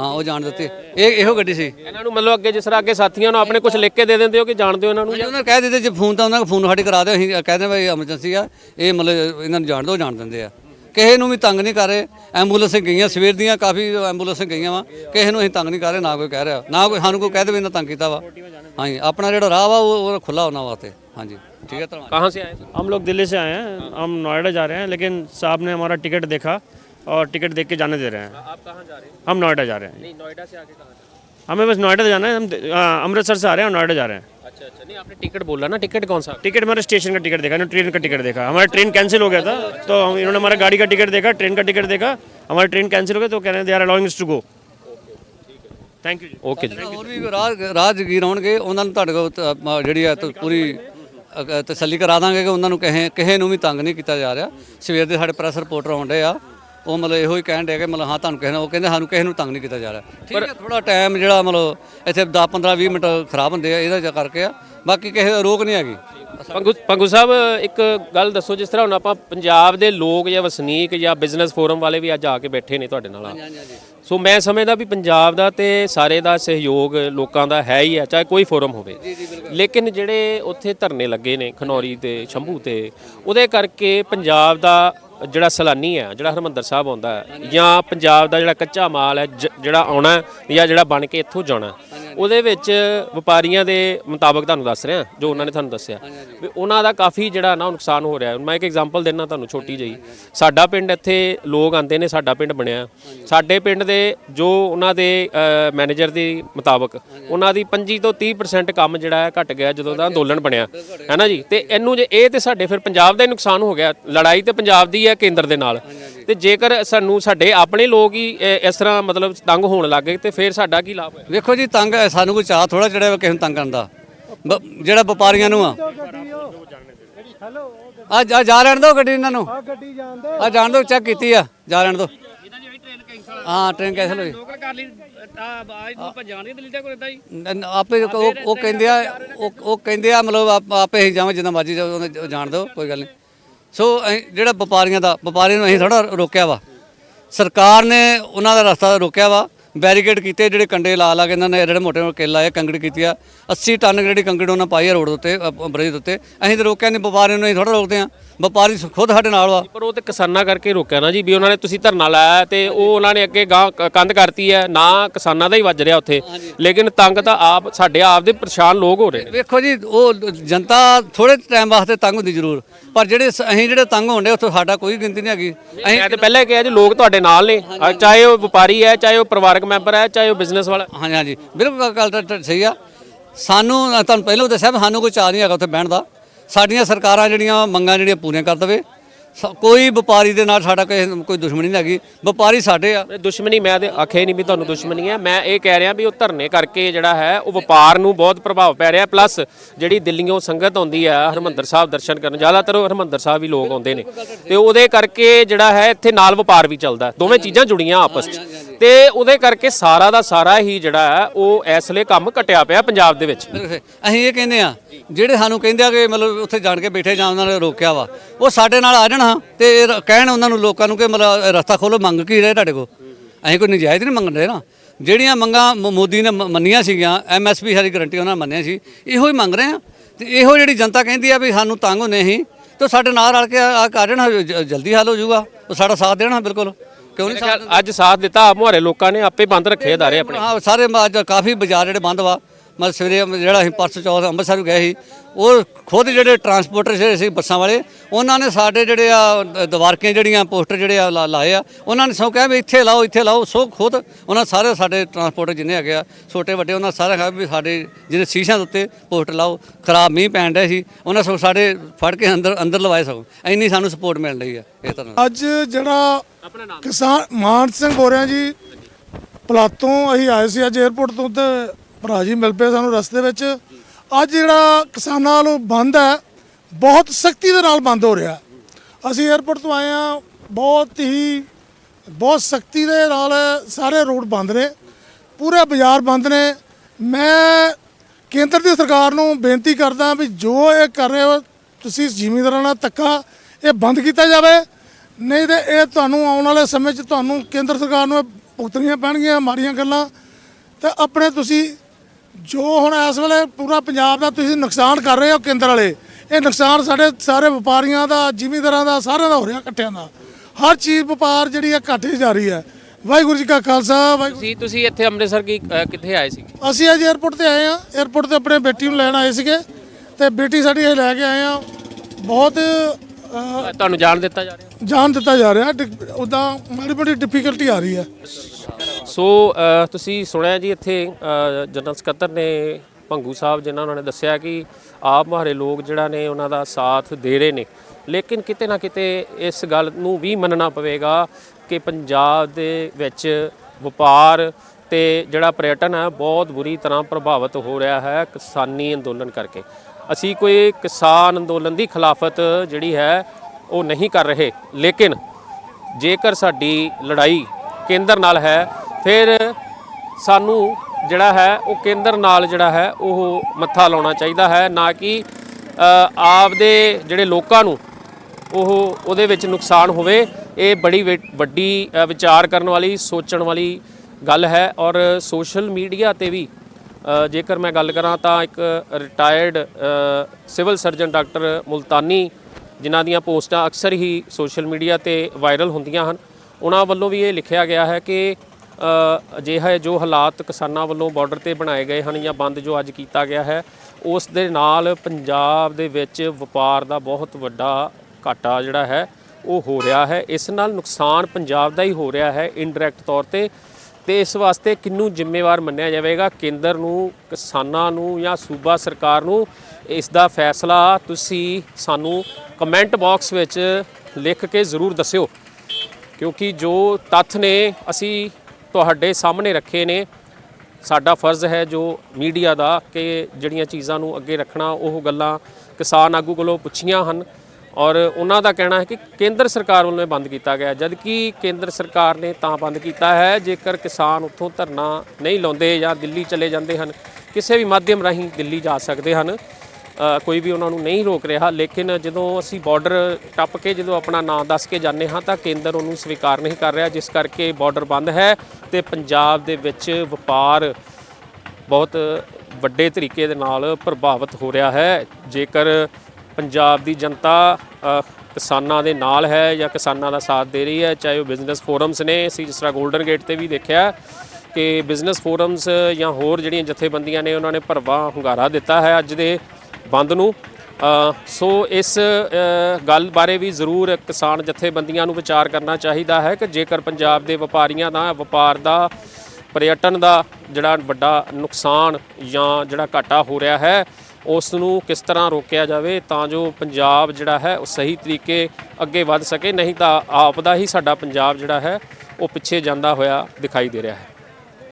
ਹਾਂ ਉਹ ਜਾਣ ਦਿੱਤੀ। ਇਹ ਇਹੋ ਗੱਡੀ ਸੀ। ਇਹਨਾਂ ਨੂੰ ਮਤਲਬ ਅੱਗੇ ਜਿਸ ਤਰ੍ਹਾਂ ਅੱਗੇ ਸਾਥੀਆਂ ਨੂੰ ਆਪਣੇ ਕੁਝ ਲਿਖ ਕੇ ਦੇ ਦਿੰਦੇ ਹੋ ਕਿ ਜਾਣਦੇ ਹੋ ਇਹਨਾਂ ਨੂੰ ਉਹਨਾਂ ਨੇ ਕਹਿ ਦਿੱਤੇ ਜੇ ਫੋਨ ਤਾਂ ਉਹਨਾਂ ਦਾ ਫੋਨ ਸਾਡੇ ਕਰਾ ਦਿਓ ਅਸੀਂ ਕਹਿੰਦੇ ਬਈ ਐਮਰਜੈਂਸੀ ਆ ਇਹ ਮਤਲਬ ਇਹਨਾਂ ਨੂੰ ਜਾਣ ਦਿਓ ਜਾਣ ਦਿੰਦੇ ਆ। ਕਿਸੇ ਨੂੰ ਵੀ ਤੰਗ ਨਹੀਂ ਕਰ ਰਹੇ ਐਂਬੂਲੈਂਸਾਂ ਗਈਆਂ ਸਵੇਰ ਦੀਆਂ ਕਾਫੀ ਐਂਬੂਲੈਂਸਾਂ ਗਈਆਂ ਵਾ ਕਿਸੇ ਨੂੰ ਅਸੀਂ ਤੰਗ ਨਹੀਂ ਕਰ ਰਹੇ ਨਾ ਕੋਈ ਕਹਿ ਰਿਹਾ ਨਾ ਕੋਈ ਸਾਨੂੰ ਕੋਈ ਕਹਿ ਦੇਵੇ ਇਹਨਾਂ ਤੰਗ ਕੀਤਾ ਵਾ ਹਾਂਜੀ ਆਪਣਾ ਜਿਹੜਾ ਰਾਹ ਵਾ ਉਹ ਉਹ ਖੁੱਲਾ ਉਹਨਾਂ ਵਾਸਤੇ ਹਾਂਜੀ ਠੀਕ ਹੈ ਧੰਨਵਾਦ कहाँ से आए थे हम लोग दिल्ली से आए हैं हम नोएडा जा रहे हैं लेकिन साहब ने हमारा टिकट देखा और टिकट देख के जाने दे रहे हैं आप कहाँ जा रहे हैं हम नोएडा जा रहे हैं नहीं नोएडा से आगे कहाँ जा हमें बस नोएडा जाना है हम हाँ, अमृतसर से आ रहे हैं और नोएडा जा रहे हैं रहे हैं अच्छा अच्छा नहीं आपने टिकट बोला ना टिकट कौन सा टिकट हमारे स्टेशन का टिकट देखा इन्होंने ट्रेन का टिकट देखा हमारा ट्रेन कैंसिल हो गया था तो हम- इन्होंने हमारा गाड़ी का टिकट देखा ट्रेन का टिकट देखा हमारी ट्रेन कैंसिल हो गया तो कह रहे हैं they are allowing to go thank you ji okay ji ਹੋਰ ਵੀ ਰਾਹ ਰਾਹ ਜਗੀਰ ਆਉਣਗੇ ਉਹਨਾਂ ਨੂੰ ਤੁਹਾਡੇ ਕੋਲ ਤ- ਮ- ਜਿਹੜੀ ਆ ਤ- ਪੂਰੀ ਅ, ਤਸੱਲੀ ਕਰਾ ਦਾਂਗੇ ਕਿ ਉਹਨਾਂ ਨੂੰ ਕਿਸੇ ਕਿਸੇ ਨੂੰ ਵੀ ਤੰਗ ਨਹੀਂ ਕੀਤਾ ਜਾ ਰਿਹਾ ਸਵੇਰ ਦੇ ਸਾਡੇ ਪ੍ਰੈਸ ਰਿਪੋਰਟਰ ਆਉਂਦੇ ਆ ਉਹ ਮਤਲਬ ਇਹੋ ਹੀ ਕਹਿਣ ਦੇ ਕਿ ਮਤਲਬ ਹਾਂ ਤੁਹਾਨੂੰ ਕਿਸੇ ਨੂੰ ਉਹ ਕਹਿੰਦੇ ਸਾਨੂੰ ਕਿਸੇ ਨੂੰ ਤੰਗ ਨਹੀਂ ਕੀਤਾ ਜਾ ਰਿਹਾ। ਠੀਕ ਹੈ। ਥੋੜਾ ਟਾਈਮ ਜਿਹੜਾ ਮਤਲਬ ਇੱਥੇ 10 15 20 ਮਿੰਟ ਖਰਾਬ ਹੁੰਦੇ ਆ ਇਹਦਾ ਕਰਕੇ ਆ। ਬਾਕੀ ਕਿਸੇ ਰੋਕ ਨਹੀਂ ਹੈਗੀ। ਪੰਗੂ ਪੰਗੂ ਸਾਹਿਬ ਇੱਕ ਗੱਲ ਦੱਸੋ ਜਿਸ ਤਰ੍ਹਾਂ ਹੁਣ ਆਪਾਂ ਪੰਜਾਬ ਦੇ ਲੋਕ ਜਾਂ ਵਸਨੀਕ ਜਾਂ ਬਿਜ਼ਨਸ ਫੋਰਮ ਵਾਲੇ ਵੀ ਅੱਜ ਆ ਕੇ ਬੈਠੇ ਨੇ ਤੁਹਾਡੇ ਨਾਲ। ਸੋ ਮੈਂ ਸਮਝਦਾ ਵੀ ਪੰਜਾਬ ਦਾ ਤੇ ਸਾਰੇ ਦਾ ਸਹਿਯੋਗ ਲੋਕਾਂ ਦਾ ਹੈ ਹੀ ਹੈ ਚਾਹੇ ਕੋਈ ਫੋਰਮ ਹੋਵੇ। ਲੇਕਿਨ ਜਿਹੜੇ ਉੱਥੇ ਧਰਨੇ ਲੱਗੇ ਨੇ ਖਨੌਰੀ ਤੇ ਸ਼ੰਭੂ ਤੇ ਉਹਦੇ ਕਰਕੇ ਪੰਜਾਬ ਦਾ ਜਿਹੜਾ ਸੈਲਾਨੀ ਹੈ ਜਿਹੜਾ ਹਰਮੰਦਰ ਸਾਹਿਬ ਆਉਂਦਾ ਹੈ ਜਾਂ ਪੰਜਾਬ ਦਾ ਜਿਹੜਾ ਕੱਚਾ ਮਾਲ ਹੈ ਜ- ਜਿਹੜਾ ਆਉਣਾ ਹੈ ਜਾਂ ਜਿਹੜਾ ਬਣ ਕੇ ਇੱਥੋਂ ਜਾਣਾ ਹੈ, ਉਹਦੇ ਵਿੱਚ ਵਪਾਰੀਆਂ ਦੇ ਮੁਤਾਬਕ ਤੁਹਾਨੂੰ ਦੱਸ ਰਿਹਾ, ਜੋ ਉਹਨਾਂ ਨੇ ਤੁਹਾਨੂੰ ਦੱਸਿਆ। ਵੀ ਉਹਨਾਂ ਦਾ ਕਾਫੀ ਜਿਹੜਾ ਨਾ ਨੁਕਸਾਨ ਹੋ ਰਿਹਾ। ਮੈਂ ਇੱਕ ਐਗਜ਼ਾਮਪਲ ਦੇਣਾ ਤੁਹਾਨੂੰ ਛੋਟੀ ਜਿਹੀ। ਸਾਡਾ ਪਿੰਡ ਇੱਥੇ ਲੋਕ ਆਂਦੇ ਨੇ, ਸਾਡਾ ਪਿੰਡ ਬਣਿਆ। ਸਾਡੇ ਪਿੰਡ ਦੇ ਜੋ ਉਹਨਾਂ ਦੇ ਮੈਨੇਜਰ ਦੇ ਮੁਤਾਬਕ, ਉਹਨਾਂ ਦੀ 25 ਤੋਂ 30% ਕੰਮ ਜਿਹੜਾ ਹੈ ਘਟ ਗਿਆ ਜਦੋਂ ਦਾ ਅੰਦੋਲਨ ਬਣਿਆ। ਹੈ ਨਾ ਜੀ? ਤੇ ਇਹਨੂੰ ਜੇ, ਇਹ ਤੇ ਸਾਡੇ ਫਿਰ ਪੰਜਾਬ ਦਾ ਹੀ ਨੁਕਸਾਨ ਹੋ ਗਿਆ। ਲੜਾਈ ਤੇ ਪੰਜਾਬ ਦੀ ਹੈ ਕੇਂਦਰ ਦੇ ਨਾਲ। ਤੇ ਜੇਕਰ ਸਾਨੂੰ ਸਾਡੇ ਆਪਣੇ ਲੋਕ ਹੀ ਇਹ- ਇਸ ਤਰ੍ਹਾਂ ਮਤਲਬ ਤੰਗ ਹੋਣ ਲੱਗ ਗਏ ਤੇ ਫਿਰ ਸਾਡਾ ਕੀ ਲਾਭ ਹੈ ਵੇਖੋ ਜੀ ਤੰਗ ਸਾਨੂੰ ਕੋਈ ਚਾਹ ਥੋੜਾ ਜਿਹੜਾ ਕਿਸੇ ਨੂੰ ਤੰਗ ਕਰਨ ਦਾ। ਬ- ਜਿਹੜਾ ਵਪਾਰੀਆਂ ਨੂੰ ਆ। ਆ ਆ ਜਾ ਰਹਿਣ ਦੋ ਗੱਡੀ ਇਹਨਾਂ ਨੂੰ। ਗੱਡੀ ਜਾਣ ਆ ਜਾਣ ਦੋ ਚੈੱਕ ਕੀਤੀ ਆ ਜਾ ਰਹਿਣ ਦੋ। ਹਾਂ ਟ੍ਰੇਨ ਕੈਂਸਲ ਹੋਈ। ਲੋਕਲ ਕਰ ਲਈ ਆਜ ਨੂੰ ਭਜਾਣ ਦੀ ਦਿੱਲੀ ਤੇ ਇਦਾਂ ਹੀ ਨ- ਨ- ਆਪੇ ਉਹ ਉਹ ਕਹਿੰਦੇ ਆ ਉਹ ਉਹ ਕਹਿੰਦੇ ਆ ਮਤਲਬ ਆਪ- ਆਪੇ ਹੀ ਜਾਵਾਂ ਜਿੰਨਾ ਮਰਜ਼ੀ ਜਾਓ, ਉਹਨੇ ਜਾਣ ਦਿਓ ਕੋਈ ਗੱਲ ਨਹੀਂ। ਸੋ ਅਸੀਂ ਜਿਹੜਾ ਵਪਾਰੀਆਂ ਦਾ, ਵਪਾਰੀਆਂ ਨੂੰ ਅਸੀਂ ਥੋੜਾ ਰੋਕਿਆ ਵਾ। ਸਰਕਾਰ ਨੇ ਉਹਨਾਂ ਦਾ ਰਸਤਾ ਰੋਕਿਆ ਵਾ। ਬੈਰੀਕੇਡ ਕੀਤੇ ਜਿਹੜੇ ਕੰਡੇ ਲਾ ਲਾ ਕੇ ਇਹਨਾਂ ਨੇ ਜਿਹੜੇ ਮੋਟੇ ਮੋਟੇ ਕੇਲਾ ਆਏ ਕੰਗੜ ਕੀਤੀ ਆ। 80 ਟਨ ਜਿਹੜੀ ਕੰਗੜ ਉਹਨਾਂ ਪਾਈ ਆ ਰੋਡ ਦੇ ਉੱਤੇ ਬ੍ਰਿਜ ਦੇ ਉੱਤੇ। ਅਸੀਂ ਤਾਂ ਰੋਕਿਆ ਨਹੀਂ ਵਪਾਰੀਆਂ ਨੂੰ ਅਸੀਂ ਥੋੜਾ ਰੋਕਦੇ ਆ ਵਪਾਰੀ ਖੁਦ ਸਾਡੇ ਨਾਲ ਵਾ। ਪਰ ਉਹ ਤੇ ਕਿਸਾਨਾਂ ਕਰਕੇ ਰੋਕਿਆ ਨਾ ਜੀ ਵੀ ਉਹਨਾਂ ਨੇ ਤੁਸੀਂ ਧਰਨਾ ਲਾਇਆ ਤੇ ਉਹ ਉਹਨਾਂ ਨੇ ਅੱਗੇ ਗਾਂ ਕੰਧ ਕਰਤੀ ਹੈ ਨਾ ਕਿਸਾਨਾਂ ਦਾ ਹੀ ਵੱਜ ਰਿਹਾ ਉੱਥੇ। ਲੇਕਿਨ ਤੰਗ ਤਾਂ ਆਪ ਸਾਡੇ ਆਪ ਦੇ ਪਰੇਸ਼ਾਨ ਲੋਕ ਹੋ ਰਹੇ ਨੇ। ਵੇਖੋ ਜੀ ਉਹ ਜਨਤਾ ਥੋੜੇ ਟਾਈਮ ਵਾਸਤੇ ਤੰਗ ਹੁੰਦੀ ਜ਼ਰੂਰ। ਪਰ ਜਿਹੜੇ ਅਸੀਂ ਜਿਹੜੇ ਤੰਗ ਹੋਣਦੇ ਉੱਥੋਂ ਸਾਡਾ ਕੋਈ ਗਿਣਤੀ ਨਹੀਂ ਹੈਗੀ। ਅਸੀਂ ਮੈਂ ਤੇ ਪਹਿਲਾਂ ਕਿਹਾ ਜੀ ਲੋਕ ਤੁਹਾਡੇ ਨਾਲ ਨੇ। ਚਾਹੇ ਉਹ ਵਪਾਰੀ ਹੈ ਚਾਹੇ ਉਹ ਪਰਿਵਾਰਕ ਮੈਂਬਰ ਹੈ ਚਾਹੇ ਉਹ ਬਿਜ਼ਨਸ ਵਾਲਾ। ਹਾਂਜੀ ਹਾਂਜੀ। ਬਿਲਕੁਲ ਗੱਲ ਤਾਂ ਸਹੀ ਆ। ਸਾਨੂੰ ਤੁਹਾਨੂੰ ਪਹਿਲਾਂ ਦੱਸਿਆ ਸਾਨੂੰ ਕੋਈ ਚਾਹ ਨਹੀਂ ਹੈਗਾ ਉੱਥੇ ਬਹਿਣ ਦਾ। ਸਾਡੀਆਂ ਸਰਕਾਰਾਂ ਜਿਹੜੀਆਂ ਮੰਗਾਂ ਜਿਹੜੀਆਂ ਪੂਰੀਆਂ ਕਰ ਦੇਵੇ। ਸ- ਕੋਈ ਵਪਾਰੀ ਦੇ ਨਾਲ ਸਾਡਾ ਕੋਈ ਕੋਈ ਦੁਸ਼ਮਣੀ ਨਹੀਂ ਹੈਗੀ। ਵਪਾਰੀ ਸਾਡੇ ਆ। ਦੁਸ਼ਮਣੀ ਮੈਂ ਤੇ ਆਖੇ ਨਹੀਂ ਵੀ ਤੁਹਾਨੂੰ ਦੁਸ਼ਮਣੀ ਹੈ। ਮੈਂ ਇਹ ਕਹਿ ਰਿਹਾ ਵੀ ਉਹ ਧਰਨੇ ਕਰਕੇ ਜਿਹੜਾ ਹੈ, ਉਹ ਵਪਾਰ ਨੂੰ ਬਹੁਤ ਪ੍ਰਭਾਵ ਪੈ ਰਿਹਾ। ਪਲੱਸ ਜਿਹੜੀ ਦਿੱਲੀੋਂ ਸੰਗਤ ਆਉਂਦੀ ਹੈ ਹਰਮੰਦਰ ਸਾਹਿਬ ਦਰਸ਼ਨ ਕਰਨ, ਜ਼ਿਆਦਾਤਰ ਉਹ ਹਰਮੰਦਰ ਸਾਹਿਬ ਹੀ ਲੋਕ ਆਉਂਦੇ ਨੇ। ਤੇ ਉਹਦੇ ਕਰਕੇ ਜਿਹੜਾ ਹੈ, ਇੱਥੇ ਨਾਲ ਵਪਾਰ ਵੀ ਚੱਲਦਾ। ਹੈ। ਦੋਵੇਂ ਚੀਜ਼ਾਂ ਜੁੜੀਆਂ ਆਪਸ 'ਚ। ਤੇ ਉਹਦੇ ਕਰਕੇ ਸਾਰਾ ਦਾ ਸਾਰਾ ਹੀ ਜਿਹੜਾ ਉਹ ਇਸ ਲਈ ਕੰਮ ਘਟਿਆ ਪਿਆ ਪੰਜਾਬ ਦੇ ਵਿੱਚ। ਅਸੀਂ ਇਹ ਕਹਿੰਦੇ ਆ ਜਿਹੜੇ ਸਾਨੂੰ ਕਹਿੰਦੇ ਆ ਕਿ ਮਤਲਬ ਉੱਥੇ ਜਾਣ ਕੇ ਬੈਠੇ ਜਾਂ ਉਹਨਾਂ ਨੇ ਰੋਕਿਆ ਵਾ, ਉਹ ਸਾਡੇ ਨਾਲ ਆ ਜਾਣ ਹਾਂ ਤੇ ਕਹਿਣ ਉਹਨਾਂ ਨੂੰ ਲੋਕਾਂ ਨੂੰ ਕਿ ਮਤਲਬ ਰਸਤਾ ਖੋਲੋ, ਮੰਗ ਕੀ ਰਹੇ ਤੁਹਾਡੇ ਕੋਲ? ਅਸੀਂ ਕੋਈ ਨਜਾਇਜ਼ ਨਹੀਂ ਮੰਗਣ ਰਹੇ ਨਾ। ਜਿਹੜੀਆਂ ਮੰਗਾਂ ਮੋਦੀ ਨੇ ਮੰਨੀਆਂ ਸੀਗੀਆਂ ਐਮਐਸਪੀ ਸਾਡੀ ਗਰੰਟੀ ਉਹਨਾਂ ਨੇ ਮੰਨਿਆ ਸੀ, ਇਹੋ ਹੀ ਮੰਗ ਰਹੇ ਆ ਤੇ ਇਹੋ ਜਿਹੜੀ ਜਨਤਾ ਕਹਿੰਦੀ ਆ ਵੀ ਸਾਨੂੰ ਤੰਗ ਹੁੰਦੇ ਅਸੀਂ, ਤੇ ਸਾਡੇ ਨਾਲ ਰਲ ਕੇ ਆ ਕਰ ਜਾਣਾ, ਜ- ਜਲਦੀ ਹੱਲ ਹੋ ਜਾਊਗਾ। ਉਹ ਸਾਡਾ ਸਾਥ ਦੇਣਾ ਬਿਲਕੁਲ। ਕਿਉਂ ਨਹੀਂ ਸਾਥ ਅੱਜ ਸਾਥ ਦਿੱਤਾ ਆਪ ਮੁਹਾਰੇ ਲੋਕਾਂ ਨੇ ਆਪੇ ਬੰਦ ਰੱਖੇ ਅਦਾਰੇ ਆਪਣੇ। ਹਾਂ ਸਾਰੇ ਮ- ਅੱਜ ਕਾਫੀ ਬਾਜ਼ਾਰ ਜਿਹੜੇ ਬੰਦ ਵਾ। ਮਤਲਬ ਸਵੇਰੇ ਜਿਹੜਾ ਅਸੀਂ ਪਰਸੋਂ ਚੌਥ ਅੰਮ੍ਰਿਤਸਰ ਨੂੰ ਗਏ ਸੀ, ਉਹ ਖੁਦ ਜਿਹੜੇ ਟਰਾਂਸਪੋਰਟਰ ਜਿਹੜੇ ਸੀ ਬੱਸਾਂ ਵਾਲੇ, ਉਹਨਾਂ ਨੇ ਸਾਡੇ ਜਿਹੜੇ ਆ ਦ- ਦਵਾਰਕੇ ਜਿਹੜੀਆਂ ਪੋਸਟਰ ਜਿਹੜੇ ਆ ਲਾ- ਲਾਏ ਆ, ਉਹਨਾਂ ਨੇ ਸੋ ਕਿਹਾ ਵੀ ਇੱਥੇ ਲਾਓ ਇੱਥੇ ਲਾਓ, ਸੋ ਖੁਦ ਉਹਨਾਂ ਸਾਰੇ ਸਾਡੇ ਟਰਾਂਸਪੋਰਟਰ ਜਿੰਨੇ ਹੈਗੇ ਆ, ਛੋਟੇ ਵੱਡੇ, ਉਹਨਾਂ ਸਾਰੇ ਕਿਹਾ ਵੀ ਸਾਡੇ ਜਿਹੜੇ ਸ਼ੀਸ਼ਿਆਂ ਦੇ ਉੱਤੇ ਪੋਸਟਰ ਲਾਓ, ਖਰਾਬ ਮੀਂਹ ਪੈਣ ਡਿਆ ਸੀ, ਉਹਨਾਂ ਸੋ ਸਾਡੇ ਫੜ ਕੇ ਅੰਦਰ ਅੰਦਰ ਲਵਾਏ ਸਗੋਂ, ਇੰਨੀ ਸਾਨੂੰ ਸਪੋਰਟ ਮਿਲ ਰਹੀ ਆ, ਇਹ ਤਰ੍ਹਾਂ ਅੱਜ ਜਿਹੜਾ ਕਿਸਾਨ ਮਾਨ ਸਿੰਘ ਬੋਰਿਆ ਜੀ, ਪਲਾਤੋਂ ਅਸੀਂ ਆਏ ਸੀ ਅੱਜ 에어ਪੋਰਟ ਤੋਂ ਤੇ ਭਰਾ ਜੀ ਮਿਲ ਪਏ ਸਾਨੂੰ ਰਸਤੇ ਵਿੱਚ। ਅੱਜ ਜਿਹੜਾ ਕਿਸਾਨਾਂ ਵੱਲੋਂ ਬੰਦ ਹੈ, ਬਹੁਤ ਸਖਤੀ ਦੇ ਨਾਲ ਬੰਦ ਹੋ ਰਿਹਾ। ਅਸੀਂ 에어ਪੋਰਟ ਤੋਂ ਆਏ ਆ ਬਹੁਤ ਹੀ, ਬਹੁਤ ਸਖਤੀ ਦੇ ਨਾਲ ਸਾਰੇ ਰੋਡ ਬੰਦ ਨੇ। ਪੂਰੇ ਬਾਜ਼ਾਰ ਬੰਦ ਨੇ। ਮੈਂ ਕੇਂਦਰ ਦੀ ਸਰਕਾਰ ਨੂੰ ਬੇਨਤੀ ਕਰਦਾ ਵੀ ਜੋ ਇਹ ਕਰ ਰਹੇ ਹੋ, ਤੁਸੀਂ ਜ਼ਿਮੀਂਦਾਰਾਂ ਨਾਲ ਧੱਕਾ, ਇਹ ਬੰਦ ਕੀਤਾ ਜਾਵੇ। ਨਹੀਂ ਤੇ ਇਹ ਤੁਹਾਨੂੰ ਆਉਣ ਵਾਲੇ ਸਮੇਂ 'ਚ ਤੁਹਾਨੂੰ ਕੇਂਦਰ ਸਰਕਾਰ ਨੂੰ ਇਹ ਭੁਗਤਣੀਆਂ ਪੈਣਗੀਆਂ ਮਾੜੀਆਂ ਗੱਲਾਂ। ਤੇ ਆਪਣੇ ਤੁਸੀਂ ਜੋ ਹੁਣ ਇਸ ਵੇਲੇ ਪੂਰਾ ਪੰਜਾਬ ਦਾ ਤੁਸੀਂ ਨੁਕਸਾਨ ਕਰ ਰਹੇ ਹੋ ਕੇਂਦਰ ਵਾਲੇ ਇਹ ਨੁਕਸਾਨ ਸਾਡੇ ਸਾਰੇ ਵਪਾਰੀਆਂ ਦਾ ਜ਼ਿਮੀਂਦਾਰਾਂ ਦਾ ਸਾਰਿਆਂ ਦਾ ਹੋ ਰਿਹਾ ਇਕੱਠਿਆਂ ਦਾ। ਹਰ ਚੀਜ਼ ਵਪਾਰ ਜਿਹੜੀ ਹੈ ਘਾਟੇ ਜਾ ਰਹੀ ਹੈ। ਵਾਹਿਗੁਰੂ ਜੀ ਕਾ ਖਾਲਸਾ ਵਾਹਿਗੁਰੂ ਤੁਸੀਂ ਤੁਸੀਂ ਇੱਥੇ ਅੰਮ੍ਰਿਤਸਰ ਕੀ ਅ, ਕਿੱਥੇ ਆਏ ਸੀ ਅਸੀਂ ਅੱਜ 에ਅਰਪੋਰਟ ਤੇ ਆਏ ਆ 에ਅਰਪੋਰਟ ਤੇ ਆਪਣੇ ਬੇਟੀ ਨੂੰ ਲੈਣ ਆਏ ਸੀਗੇ ਤੇ ਬੇਟੀ ਸਾਡੀ ਇਹ ਲੈ ਕੇ ਆਏ ਆ ਬਹੁਤ ਅਹ, ਤੁਹਾਨੂੰ ਜਾਣ ਦਿੱਤਾ ਜਾ ਰਿਹਾ? ਜਾਨ ਦਿੱਤਾ ਜਾ ਰਿਹਾ। ਉਦਾਂ ਮਾੜੀ ਮੋਟੀ ਡਿਫਿਕਲਟੀ ਆ ਰਹੀ ਹੈ। ਸੋ ਤੁਸੀਂ ਸੁਣਿਆ ਜੀ ਇੱਥੇ ਜਨਰਲ ਸਕੱਤਰ ਨੇ, ਭੰਗੂ ਸਾਹਿਬ ਜਿਨ੍ਹਾਂ ਉਹਨਾਂ ਨੇ ਦੱਸਿਆ ਕਿ ਆਪ ਮਹਾਰੇ ਲੋਕ ਜਿਹੜਾ ਨੇ ਉਹਨਾਂ ਦਾ ਸਾਥ ਦੇ ਰਹੇ ਨੇ। ਲੇਕਿਨ ਕਿਤੇ ਨਾ ਕਿਤੇ ਇਸ ਗੱਲ ਨੂੰ ਵੀ ਮੰਨਣਾ ਪਵੇਗਾ ਕਿ ਪੰਜਾਬ ਦੇ ਵਿੱਚ ਵਪਾਰ ਤੇ ਜਿਹੜਾ ਪਰਯਟਨ ਹੈ, ਬਹੁਤ ਬੁਰੀ ਤਰ੍ਹਾਂ ਪ੍ਰਭਾਵਿਤ ਹੋ ਰਿਹਾ ਹੈ ਕਿਸਾਨੀ ਅੰਦੋਲਨ ਕਰਕੇ। ਅਸੀਂ ਕੋਈ ਕਿਸਾਨ ਅੰਦੋਲਨ ਦੀ ਖਿਲਾਫਤ ਜਿਹੜੀ ਹੈ, ਉਹ ਨਹੀਂ ਕਰ ਰਹੇ। ਲੇਕਿਨ ਜੇਕਰ ਸਾਡੀ ਲੜਾਈ ਕੇਂਦਰ ਨਾਲ ਹੈ ਫਿਰ ਸਾਨੂੰ ਜਿਹੜਾ ਹੈ, ਉਹ ਕੇਂਦਰ ਨਾਲ ਜਿਹੜਾ ਹੈ, ਉਹ ਮੱਥਾ ਲਾਉਣਾ ਚਾਹੀਦਾ ਹੈ, ਨਾ ਕਿ ਆਪ ਦੇ ਜਿਹੜੇ ਲੋਕਾਂ ਨੂੰ ਉਹ ਉਹਦੇ ਵਿੱਚ ਨੁਕਸਾਨ ਹੋਵੇ। ਇਹ ਬੜੀ ਵਿ- ਵੱਡੀ ਵਿਚਾਰ ਕਰਨ ਵਾਲੀ, ਸੋਚਣ ਵਾਲੀ ਗੱਲ ਹੈ ਔਰ ਸੋਸ਼ਲ ਮੀਡੀਆ ਤੇ ਵੀ ਜੇਕਰ ਮੈਂ ਗੱਲ ਕਰਾਂ ਤਾਂ ਇੱਕ retired civil surgeon doctor Multani, ਜਿਨ੍ਹਾਂ ਦੀਆਂ ਪੋਸਟਾਂ ਅਕਸਰ ਹੀ ਸੋਸ਼ਲ ਮੀਡੀਆ ਤੇ ਵਾਇਰਲ ਹੁੰਦੀਆਂ ਹਨ, ਉਹਨਾਂ ਵੱਲੋਂ ਵੀ ਇਹ ਲਿਖਿਆ ਗਿਆ ਹੈ ਕਿ ਅਜਿਹਾ ਜੋ ਹਾਲਾਤ ਕਿਸਾਨਾਂ ਵੱਲੋਂ ਬਾਰਡਰ ਤੇ ਬਣਾਏ ਗਏ ਹਨ ਜਾਂ ਬੰਦ ਜੋ ਅੱਜ ਕੀਤਾ ਗਿਆ ਹੈ, ਉਸ ਦੇ ਨਾਲ ਪੰਜਾਬ ਦੇ ਵਿੱਚ ਵਪਾਰ ਦਾ ਬਹੁਤ ਵੱਡਾ ਘਾਟਾ ਜਿਹੜਾ ਹੈ, ਉਹ ਹੋ ਰਿਹਾ ਹੈ। ਇਸ ਨਾਲ ਨੁਕਸਾਨ ਪੰਜਾਬ ਦਾ ਹੀ ਹੋ ਰਿਹਾ ਹੈ ਇਨਡਾਇਰੈਕਟ ਤੌਰ ਤੇ। ਤੇ ਇਸ ਵਾਸਤੇ ਕਿੰਨੂੰ ਜ਼ਿੰਮੇਵਾਰ ਮੰਨਿਆ ਜਾਵੇਗਾ? ਕੇਂਦਰ ਨੂੰ, ਕਿਸਾਨਾਂ ਨੂੰ ਜਾਂ ਸੂਬਾ ਸਰਕਾਰ ਨੂੰ? ਇਸ ਦਾ ਫੈਸਲਾ ਤੁਸੀਂ ਸਾਨੂੰ ਕਮੈਂਟ ਬਾਕਸ ਵਿੱਚ ਲਿਖ ਕੇ ਜ਼ਰੂਰ ਦੱਸਿਓ। ਕਿਉਂਕਿ ਜੋ ਤੱਥ ਨੇ, ਅਸੀਂ ਤੁਹਾਡੇ ਸਾਹਮਣੇ ਰੱਖੇ ਨੇ। ਸਾਡਾ ਫਰਜ਼ ਹੈ ਜੋ ਮੀਡੀਆ ਦਾ ਕਿ ਜਿਹੜੀਆਂ ਚੀਜ਼ਾਂ ਨੂੰ ਅੱਗੇ ਰੱਖਣਾ, ਉਹ ਗੱਲਾਂ ਕਿਸਾਨ ਆਗੂ ਕੋਲੋਂ ਪੁੱਛੀਆਂ ਹਨ। ਔਰ ਉਹਨਾਂ ਦਾ ਕਹਿਣਾ ਹੈ ਕਿ ਕੇਂਦਰ ਸਰਕਾਰ ਵੱਲੋਂ ਇਹ ਬੰਦ ਕੀਤਾ ਗਿਆ ਜਦ ਕਿ ਕੇਂਦਰ ਸਰਕਾਰ ਨੇ ਤਾਂ ਬੰਦ ਕੀਤਾ ਹੈ, ਜੇਕਰ ਕਿਸਾਨ ਉੱਥੋਂ ਧਰਨਾ ਨਹੀਂ ਲਾਉਂਦੇ ਜਾਂ ਦਿੱਲੀ ਚਲੇ ਜਾਂਦੇ ਹਨ, ਕਿਸੇ ਵੀ ਮਾਧਿਅਮ ਰਾਹੀਂ ਦਿੱਲੀ ਜਾ ਸਕਦੇ ਹਨ। ਕੋਈ ਵੀ ਉਹਨਾਂ ਨੂੰ ਨਹੀਂ ਰੋਕ ਰਿਹਾ। ਲੇਕਿਨ ਜਦੋਂ ਅਸੀਂ ਬਾਰਡਰ ਟੱਪ ਕੇ ਜਦੋਂ ਆਪਣਾ ਨਾਂ ਦੱਸ ਕੇ ਜਾਂਦੇ ਹਾਂ ਤਾਂ ਕੇਂਦਰ ਉਹਨੂੰ ਸਵੀਕਾਰ ਨਹੀਂ ਕਰ ਰਿਹਾ, ਜਿਸ ਕਰਕੇ ਬਾਰਡਰ ਬੰਦ ਹੈ ਤੇ ਪੰਜਾਬ ਦੇ ਵਿੱਚ ਵਪਾਰ ਬਹੁਤ ਵੱਡੇ ਤਰੀਕੇ ਦੇ ਨਾਲ ਪ੍ਰਭਾਵਿਤ ਹੋ ਰਿਹਾ ਹੈ। ਜੇਕਰ ਪੰਜਾਬ ਦੀ ਜਨਤਾ ਕਿਸਾਨਾਂ ਦੇ ਨਾਲ ਹੈ ਜਾਂ ਕਿਸਾਨਾਂ ਦਾ ਸਾਥ ਦੇ ਰਹੀ ਹੈ, ਚਾਹੇ ਉਹ ਬਿਜ਼ਨਸ ਫੋਰਮਸ ਨੇ, ਅਸੀਂ ਜਿਸ ਤਰ੍ਹਾਂ 골ਡਨ ਗੇਟ ਤੇ ਵੀ ਦੇਖਿਆ ਕਿ ਬਿਜ਼ਨਸ ਫੋਰਮਸ ਜਾਂ ਹੋਰ ਜਿਹੜੀਆਂ ਜਥੇਬੰਦੀਆਂ ਨੇ, ਉਹਨਾਂ ਨੇ ਭਰਵਾਂ ਹੁੰਗਾਰਾ ਦਿੱਤਾ ਹੈ। ਅੱਜ ਦੇ ਬੰਦ ਨੂੰ। ਸੋ ਇਸ ਗੱਲ ਬਾਰੇ ਵੀ ਜ਼ਰੂਰ ਕਿਸਾਨ ਜਥੇਬੰਦੀਆਂ ਨੂੰ ਵਿਚਾਰ ਕਰਨਾ ਚਾਹੀਦਾ ਹੈ ਕਿ ਜੇਕਰ ਪੰਜਾਬ ਦੇ ਵਪਾਰੀਆਂ ਦਾ, ਵਪਾਰ ਦਾ, ਪਰਯਟਨ ਦਾ ਜਿਹੜਾ ਵੱਡਾ ਨੁਕਸਾਨ ਜਾਂ ਜਿਹੜਾ ਘਾਟਾ ਹੋ ਰਿਹਾ ਹੈ, ਉਸ ਨੂੰ ਕਿਸ ਤਰ੍ਹਾਂ ਰੋਕਿਆ ਜਾਵੇ ਤਾਂ ਜੋ ਪੰਜਾਬ ਜਿਹੜਾ ਹੈ ਉਹ ਸਹੀ ਤਰੀਕੇ ਅੱਗੇ ਵੱਧ ਸਕੇ। ਨਹੀਂ ਤਾਂ ਆਪ ਦਾ ਹੀ ਸਾਡਾ ਪੰਜਾਬ ਜਿਹੜਾ ਹੈ ਉਹ ਪਿੱਛੇ ਜਾਂਦਾ ਹੋਇਆ ਦਿਖਾਈ ਦੇ ਰਿਹਾ ਹੈ।